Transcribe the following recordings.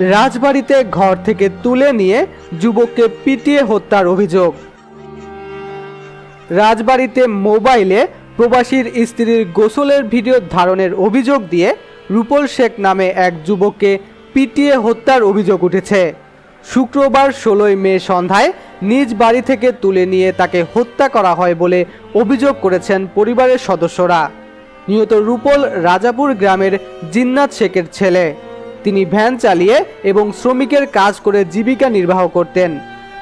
রাজবাড়িতে ঘর থেকে তুলে নিয়ে যুবককে পিটিয়ে হত্যার অভিযোগ। রাজবাড়িতে মোবাইলে প্রবাসীর স্ত্রীর গোসলের ভিডিও ধারণের অভিযোগ দিয়ে রূপল শেখ নামে এক যুবককে পিটিয়ে হত্যার অভিযোগ উঠেছে। শুক্রবার ষোলোই মে সন্ধ্যায় নিজ বাড়ি থেকে তুলে নিয়ে তাকে হত্যা করা হয় বলে অভিযোগ করেছেন পরিবারের সদস্যরা। নিহত রূপল রাজাপুর গ্রামের জিন্নাত শেখের ছেলে। তিনি ভ্যান চালিয়ে এবং শ্রমিকের কাজ করে জীবিকা নির্বাহ করতেন।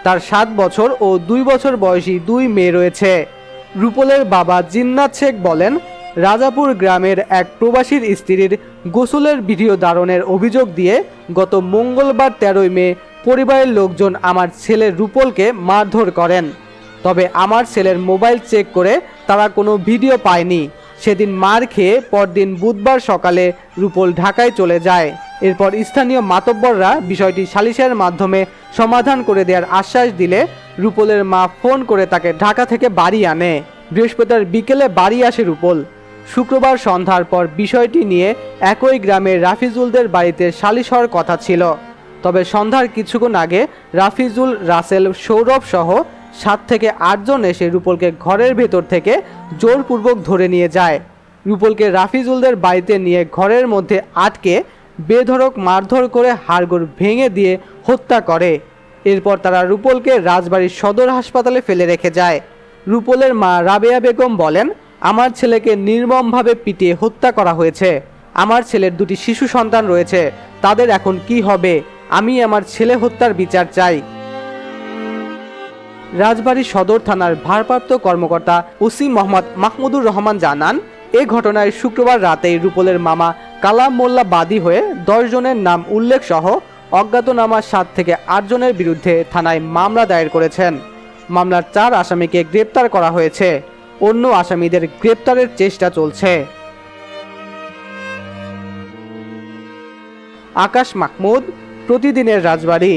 তার সাত বছর ও দুই বছর বয়সী দুই মেয়ে রয়েছে। রূপলের বাবা জিন্নাত শেখ বলেন, রাজাপুর গ্রামের এক প্রবাসীর স্ত্রীর গোসলের ভিডিও ধারণের অভিযোগ দিয়ে গত মঙ্গলবার তেরোই মে পরিবারের লোকজন আমার ছেলে রূপলকে মারধর করেন। তবে আমার ছেলের মোবাইল চেক করে তারা কোনো ভিডিও পায়নি। সেদিন মার খেয়ে পরদিন বুধবার সকালে রূপল ঢাকায় চলে যায়। এরপর স্থানীয় মাতব্বররা বিষয়টি সালিশের মাধ্যমে সমাধান করে দেওয়ার আশ্বাস দিলে রূপলের মা ফোন করে তাকে ঢাকা থেকে বাড়ি আনে। বৃহস্পতিবার বিকেলে বাড়ি আসে রূপল। শুক্রবার সন্ধ্যার পর বিষয়টি নিয়ে একই গ্রামের রাফিজুলদের বাড়িতে সালিশ হওয়ার কথা ছিল। তবে সন্ধ্যার কিছুক্ষণ আগে রাফিজুল, রাসেল, সৌরভ সহ সাত থেকে আটজন এসে রূপলকে ঘরের ভেতর থেকে জোরপূর্বক ধরে নিয়ে যায়। রূপলকে রাফিজুলদের বাড়িতে নিয়ে ঘরের মধ্যে আটকে বেধড়ক মারধর করে হাড়গোড় ভেঙে দিয়ে হত্যা করে। এরপর তারা রূপলকে রাজবাড়ির সদর হাসপাতালে ফেলে রেখে যায়। রূপলের মা রাবেয়া বেগম বলেন, আমার ছেলেকে নির্মমভাবে পিটিয়ে হত্যা করা হয়েছে। আমার ছেলের দুটি শিশু সন্তান রয়েছে। তাদের এখন কি হবে? আমি আমার ছেলে হত্যার বিচার চাই। রাজবাড়ী সদর থানার ভারপ্রাপ্ত কর্মকর্তা ওসি মোহাম্মদ মাহমুদুর রহমান জানান, এ ঘটনায় শুক্রবার রাতে রুপলের মামা কালাম মোল্লা বাদী হয়ে দশ জনের নাম উল্লেখ সহ অজ্ঞাতনামা সাত থেকে আট জনের বিরুদ্ধে থানায় মামলা দায়ের করেছেন। মামলার চার আসামিকে গ্রেপ্তার করা হয়েছে, অন্য আসামিদের গ্রেপ্তারের চেষ্টা চলছে। আকাশ মাহমুদ, প্রতিদিনের রাজবাড়ী।